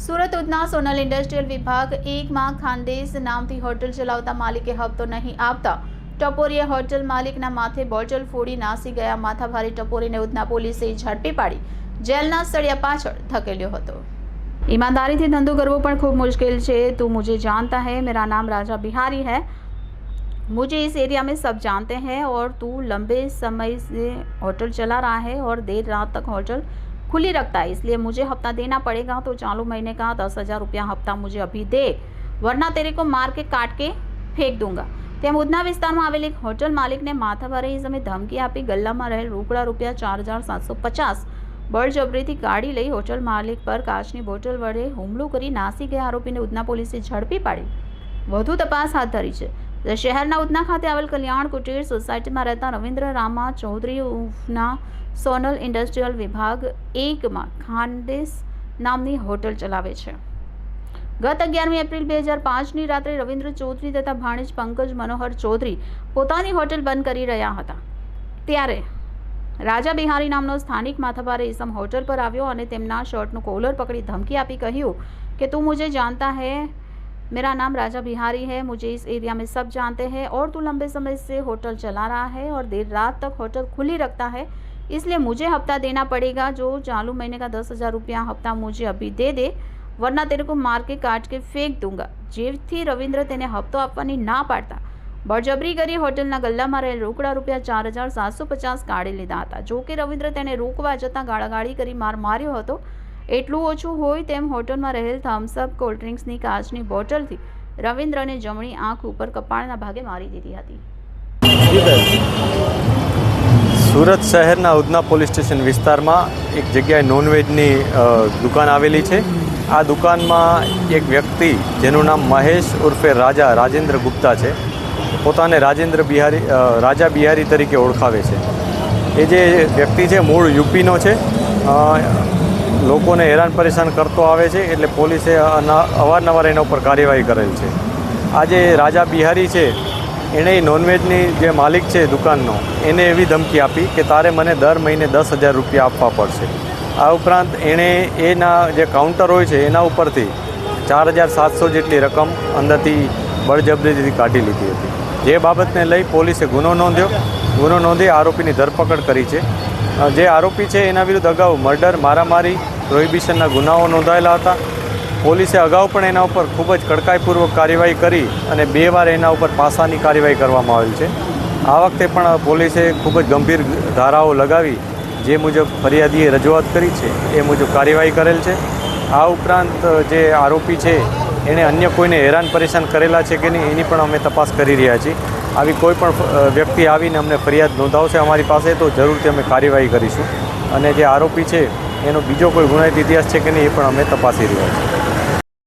Surat Udhna Sonal industrial વિભાગ એકમાં ખાનદેશ નામથી હોટલ ચલાવતા માલિકે હપ્તો નહીં આપતા ટપોરીએ હોટલ માલિકના માથે બોટલ ફોડી નાસી ગયા માથાભારે ટપોરીને ઉધના પોલીસે ઝડપી પાડી જેલના સળિયા પાછળ ધકેલ્યો હતો ईमानदारी धंधो करवो પણ ખૂબ मुश्किल છે તું मुझे जानता है मेरा नाम राजा बिहारी है मुझे इस एरिया में सब जानते हैं और तू लंबे समय से होटल चला रहा है और देर रात तक होटल खुली रखता है इसलिए मुझे हफ्ता देना पड़ेगा तो चालू महीने का दस हज़ार रुपया हफ्ता मुझे अभी दे वरना तेरे को मार के काट के ફેંક દૂંગા તેમ ઉધના વિસ્તારમાં આવેલ એક હોટલ માલિકને માથાભારે ઇસમે ધમકી આપી ગલ્લામાં રહેલ રોકડા રૂપિયા ચાર હજાર સાતસો પચાસ બળજબરીથી ગાડી લઈ હોટલ માલિક પર કાચની બોટલ વડે હુમલો કરી નાસી ગયા આરોપીને ઉધના પોલીસે ઝડપી પાડી વધુ તપાસ હાથ ધરી છે તો શહેરના ઉધના ખાતે આવેલ કલ્યાણ કુટીર સોસાયટીમાં રહેતા રવિન્દ્ર રામા ચૌધરી ઉફના સોનલ ઇન્ડસ્ટ્રીયલ વિભાગ એકમાં ખાનદેશ નામની હોટલ ચલાવે છે. ગત અગિયારમી એપ્રિલ બે હજાર પાંચની રાત્રે રવિન્દ્ર ચૌધરી તથા ભાણેજ પંકજ મનોહર ચૌધરી પોતાની હોટલ બંધ કરી રહ્યા હતા. ત્યારે રાજા બિહારી નામનો સ્થાનિક માથાભારે ઈસમ હોટલ પર આવ્યો અને તેમના શર્ટનું કોલર પકડી ધમકી આપી કહ્યું કે, તું મુજે જાણતા હે मेरा नाम राजा बिहारी है मुझे इस एरिया में सब जानते हैं और तू लंबे समय से होटल चला रहा है और देर रात तक होटल खुली रखता है इसलिए मुझे हफ्ता देना पड़ेगा जो चालू महीने का दस हज़ार रुपया हफ्ता मुझे अभी दे दे वरना तेरे को मार के काट के फेंक दूंगा જેથી રવિન્દ્ર તેને હપ્તો આપવાની ના પાડતા બળજબરી કરી હોટલના ગલ્લામાં રહેલ રોકડા રૂપિયા ચાર હજાર સાતસો પચાસ કાઢી લીધા હતા જો કે રવિન્દ્ર તેને રોકવા જતાં ગાળાગાળી કરી માર માર્યો હતો એટલું ઓછું હોય તેમ હોટલમાં રહેલ થમ્સઅપ કોલ્ડ ડ્રિંક્સની કાચની બોટલથી રવિન્દ્રને જમણી આંખ ઉપર કપાળના ભાગે મારી દીધી હતી. સુરત શહેરના ઉધના પોલીસ સ્ટેશન વિસ્તારમાં એક જગ્યાએ નોનવેજની દુકાન આવેલી છે. આ દુકાનમાં એક વ્યક્તિ જેનું નામ મહેશ ઉર્ફે રાજા રાજેન્દ્ર ગુપ્તા છે. પોતાને રાજેન્દ્ર બિહારી રાજા બિહારી તરીકે ઓળખાવે છે. એ જે વ્યક્તિ છે, મૂળ યુપીનો છે. લોકોને હેરાન પરેશાન કરતો આવે છે એટલે પોલીસે અવારનવાર એના ઉપર કાર્યવાહી કરેલ છે. આજે રાજા બિહારી છે, એણે નોનવેજની જે માલિક છે દુકાનનો, એને એવી ધમકી આપી કે તારે મને દર મહિને દસ હજાર રૂપિયા આપવા પડશે. આ ઉપરાંત એણે એના જે કાઉન્ટર હોય છે, એના ઉપરથી ચાર હજાર સાતસો જેટલી રકમ અંદરથી બળજબરીથી કાઢી લીધી હતી. જે બાબતને લઈ પોલીસે ગુનો નોંધ્યો. ગુનો નોંધી આરોપીની ધરપકડ કરી છે. જે આરોપી છે, એના વિરુદ્ધ અગાઉ મર્ડર, મારામારી, પ્રોહિબિશનના ગુનાઓ નોંધાયેલા હતા. પોલીસે અગાઉ પણ એના ઉપર ખૂબ જ કડકાઈપૂર્વક કાર્યવાહી કરી અને બે વાર એના ઉપર પાસાની કાર્યવાહી કરવામાં આવેલ છે. આ વખતે પણ પોલીસે ખૂબ જ ગંભીર ધારાઓ લગાવી, જે મુજબ ફરિયાદીએ રજૂઆત કરી છે, એ મુજબ કાર્યવાહી કરેલ છે. આ ઉપરાંત જે આરોપી છે એણે અન્ય કોઈને હેરાન પરેશાન કરેલા છે કે નહીં, એની પણ અમે તપાસ કરી રહ્યા છીએ. આવી કોઈ પણ વ્યક્તિ આવીને અમને ફરિયાદ નોંધાવશે અમારી પાસે, તો જરૂરથી અમે કાર્યવાહી કરીશું. અને જે આરોપી છે, એનો બીજો કોઈ ગુનાહિત ઇતિહાસ છે કે નહીં, એ પણ અમે તપાસી રહ્યા છીએ.